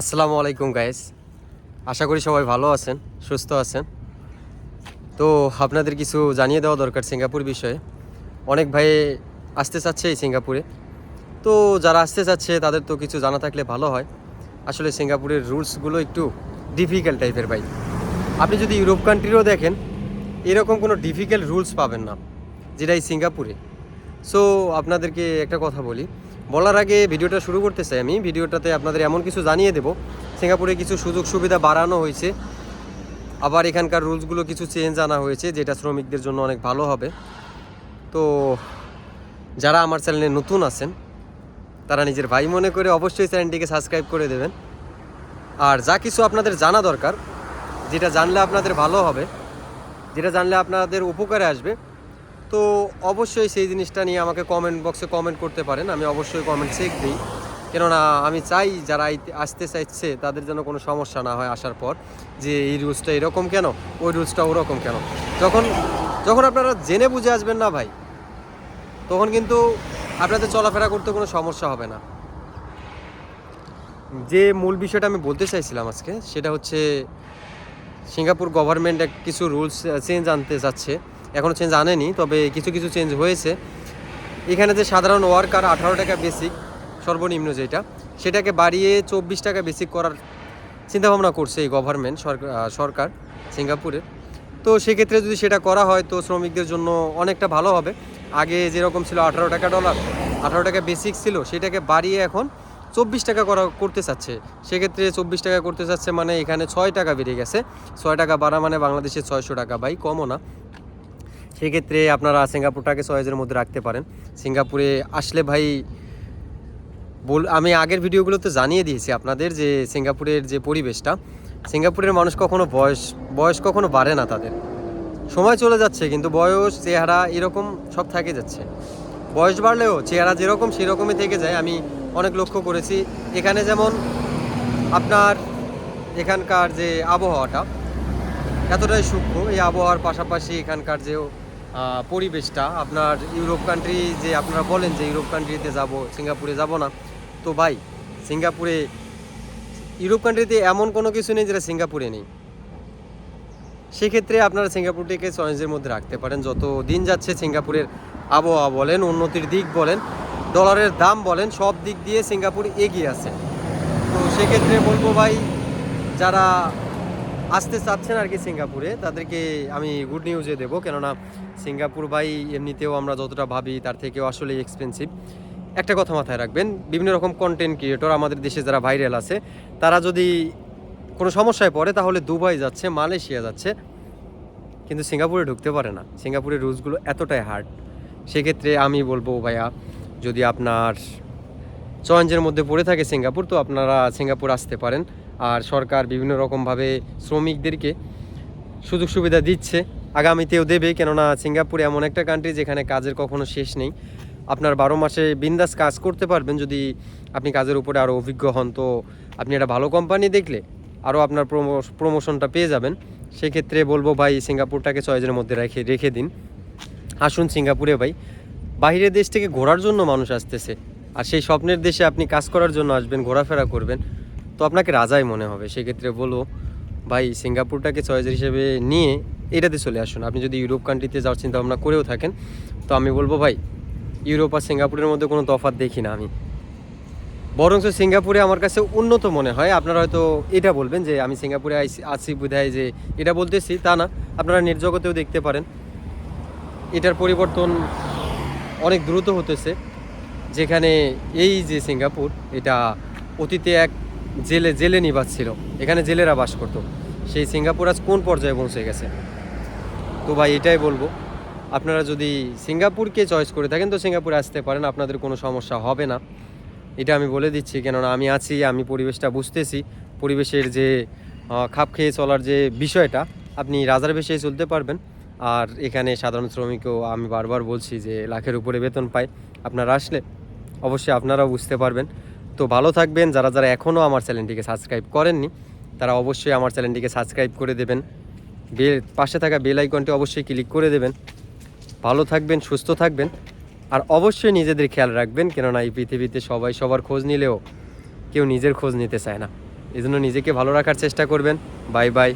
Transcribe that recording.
আসসালামু আলাইকুম গাইস আশা করি সবাই ভালো আছেন, সুস্থ আছেন। তো আপনাদের কিছু জানিয়ে দেওয়া দরকার সিঙ্গাপুর বিষয়ে। অনেক ভাই আসতে চাচ্ছে এই সিঙ্গাপুরে। তো যারা আসতে চাচ্ছে, তাদের তো কিছু জানা থাকলে ভালো হয়। আসলে সিঙ্গাপুরের রুলসগুলো একটু ডিফিকাল্ট টাইপের ভাই। আপনি যদি ইউরোপ কান্ট্রিরও দেখেন, এরকম কোনো ডিফিকাল্ট রুলস পাবেন না, যেটা এই সিঙ্গাপুরে। সো আপনাদেরকে একটা কথা বলি। বলার আগে ভিডিওটা শুরু করতে চাই আমি। ভিডিওটাতে আপনাদের এমন কিছু জানিয়ে দেব। সিঙ্গাপুরে কিছু সুযোগ সুবিধা বাড়ানো হয়েছে। আবার এখানকার রুলসগুলো কিছু চেঞ্জ আনা হয়েছে, যেটা শ্রমিকদের জন্য অনেক ভালো হবে। তো যারা আমার চ্যানেলে নতুন আছেন, তারা নিজের ভাই মনে করে অবশ্যই চ্যানেলটিকে সাবস্ক্রাইব করে দেবেন। আর যা কিছু আপনাদের জানা দরকার, যেটা জানলে আপনাদের ভালো হবে, যেটা জানলে আপনাদের উপকারে আসবে তো অবশ্যই সেই জিনিসটা নিয়ে আমাকে কমেন্ট বক্সে কমেন্ট করতে পারেন। আমি অবশ্যই কমেন্ট চেক দিই। কেননা আমি চাই যারা আসতে চাইছে, তাদের যেন কোনো সমস্যা না হয় আসার পর যে এই রুলসটা এরকম কেন? ওই রুলসটা ওরকম কেন? যখন যখন আপনারা জেনে বুঝে আসবেন না ভাই, তখন কিন্তু আপনাদের চলাফেরা করতে কোনো সমস্যা হবে না। যে মূল বিষয়টা আমি বলতে চাইছিলাম আজকে, সেটা হচ্ছে সিঙ্গাপুর গভর্নমেন্ট কিছু রুলস চেঞ্জ আনতে চাচ্ছে এখনও চেঞ্জ আনেনি তবে কিছু কিছু চেঞ্জ হয়েছে। এখানে যে সাধারণ ওয়ার্কার আঠারো টাকা বেসিক সর্বনিম্ন যেটা সেটাকে বাড়িয়ে চব্বিশ টাকা বেসিক করার চিন্তাভাবনা করছে এই গভর্নমেন্ট সরকার আহ, সরকার সিঙ্গাপুরে তো সেক্ষেত্রে যদি সেটা করা হয় তো শ্রমিকদের জন্য অনেকটা ভালো হবে। আগে যেরকম ছিল আঠারো টাকা ডলার আঠারো টাকা বেসিক ছিল সেটাকে বাড়িয়ে এখন চব্বিশ টাকা করা করতে চাচ্ছে। সেক্ষেত্রে চব্বিশ টাকা করতে চাচ্ছে মানে এখানে ছয় টাকা বেড়ে গেছে। ছয় টাকা বাড়া মানে বাংলাদেশে ছয়শো টাকা বাই কমও না। সেক্ষেত্রে আপনারা সিঙ্গাপুরটাকে চয়েসের মধ্যে রাখতে পারেন। সিঙ্গাপুরে আসলে ভাই, বল, আমি আগের ভিডিওগুলোতে জানিয়ে দিয়েছি আপনাদের যে সিঙ্গাপুরের যে পরিবেশটা। সিঙ্গাপুরের মানুষ কখনো বয়স বয়স কখনো বাড়ে না তাদের। সময় চলে যাচ্ছে, কিন্তু বয়স, চেহারা এরকম সব থাকে যাচ্ছে। বয়স বাড়লেও চেহারা যেরকম সেরকমই থেকে যায়, আমি অনেক লক্ষ্য করেছি। এখানে যেমন আপনার এখানকার যে আবহাওয়াটা, এতটাই সূক্ষ্ম। এই আবহাওয়ার পাশাপাশি এখানকার যে পরিবেশটা, আপনার ইউরোপ কান্ট্রি যে আপনারা বলেন যে ইউরোপ কান্ট্রিতে যাব, সিঙ্গাপুরে যাব না। তো ভাই, সিঙ্গাপুরে, ইউরোপ কান্ট্রিতে এমন কোনো কিছু নেই যেটা সিঙ্গাপুরে নেই। সেক্ষেত্রে আপনারা সিঙ্গাপুরটিকে চয়েসের মধ্যে রাখতে পারেন। যত দিন যাচ্ছে সিঙ্গাপুরের আবহাওয়া বলেন, উন্নতির দিক বলেন ডলারের দাম বলেন, সব দিক দিয়ে সিঙ্গাপুর এগিয়ে আছে। তো সেক্ষেত্রে বলব ভাই, যারা আসতে চাচ্ছেন আর কি সিঙ্গাপুরে, তাদেরকে আমি গুড নিউজে দেবো। কেননা সিঙ্গাপুর ভাই এমনিতেও আমরা যতটা ভাবি তার থেকেও আসলে এক্সপেন্সিভ একটা কথা মাথায় রাখবেন, বিভিন্ন রকম কন্টেন্ট ক্রিয়েটর আমাদের দেশে যারা ভাইরাল আছে, তারা যদি কোনো সমস্যায় পড়ে তাহলে দুবাই যাচ্ছে, মালয়েশিয়া যাচ্ছে। কিন্তু সিঙ্গাপুরে ঢুকতে পারে না। সিঙ্গাপুরের রুলসগুলো এতটাই হার্ড সেক্ষেত্রে আমি বলব ভাইয়া, যদি আপনার চয়েঞ্জের মধ্যে পড়ে থাকে সিঙ্গাপুর, তো আপনারা সিঙ্গাপুর আসতে পারেন। আর সরকার বিভিন্ন রকমভাবে শ্রমিকদেরকে সুযোগ সুবিধা দিচ্ছে, আগামীতেও দেবে, কেননা সিঙ্গাপুর এমন একটা কান্ট্রি যেখানে কাজের কখনো শেষ নেই। আপনার বারো মাসে বিন্দাস কাজ করতে পারবেন যদি আপনি কাজের উপরে আরও অভিজ্ঞ হন। তো আপনি একটা ভালো কোম্পানি দেখলে আরও আপনার প্রমোশনটা পেয়ে যাবেন। সেক্ষেত্রে বলব ভাই, সিঙ্গাপুরটাকে চয়েজের মধ্যে রেখে রেখে দিন। আসুন সিঙ্গাপুরে ভাই। বাইরের দেশ থেকে ঘোরার জন্য মানুষ আসতেছে। আর সেই স্বপ্নের দেশে আপনি কাজ করার জন্য আসবেন, ঘোরাফেরা করবেন। তো আপনাকে রাজাই মনে হবে। সেক্ষেত্রে বলব, ভাই, সিঙ্গাপুরটাকে চয়েস হিসেবে নিয়ে এটাতে চলে আসুন। আপনি যদি ইউরোপ কান্ট্রিতে যাওয়ার চিন্তা ভাবনা করেও থাকেন, তো আমি বলব, ভাই, ইউরোপ আর সিঙ্গাপুরের মধ্যে কোনো তফাৎ দেখি না আমি। বরঞ্চ সিঙ্গাপুরে আমার কাছে উন্নত মনে হয়। আপনারা হয়তো এটা বলবেন যে, আমি সিঙ্গাপুরে আইসি- আছি বোধহয় যে, এটা বলতেছি। তা না, আপনারা নির্জগতেও দেখতে পারেন। এটার পরিবর্তন অনেক দ্রুত হতেছে। যেখানে এই যে সিঙ্গাপুর, এটা অতীতে এক জেলে জেলে নিবাস ছিল এখানে জেলেরা বাস করতো। সেই সিঙ্গাপুর আজ কোন পর্যায়ে পৌঁছে গেছে? তো ভাই, এটাই বলব। আপনারা যদি সিঙ্গাপুরকে চয়েস করে থাকেন, তো সিঙ্গাপুরে আসতে পারেন, আপনাদের কোনো সমস্যা হবে না। এটা আমি বলে দিচ্ছি, কেননা আমি আছি, আমি পরিবেশটা বুঝতেছি। পরিবেশের যে খাপ খেয়ে চলার যে বিষয়টা, আপনি রাজার বেশে চলতে পারবেন। আর এখানে সাধারণ শ্রমিকও আমি বারবার বলছি যে, লাখের উপরে বেতন পায়। আপনারা আসলে অবশ্যই আপনারাও বুঝতে পারবেন। তো ভালো থাকবেন। যারা যারা এখনও আমার চ্যানেলটিকে সাবস্ক্রাইব করেননি, তারা অবশ্যই আমার চ্যানেলটিকে সাবস্ক্রাইব করে দেবেন। বেল, পাশে থাকা বেল আইকনটি অবশ্যই ক্লিক করে দেবেন। ভালো থাকবেন, সুস্থ থাকবেন। আর অবশ্যই নিজেদের খেয়াল রাখবেন, কেননা এই পৃথিবীতে সবাই সবার খোঁজ নিলেও কেউ নিজের খোঁজ নিতে চায় না। এই জন্য নিজেকে ভালো রাখার চেষ্টা করবেন। Bye bye.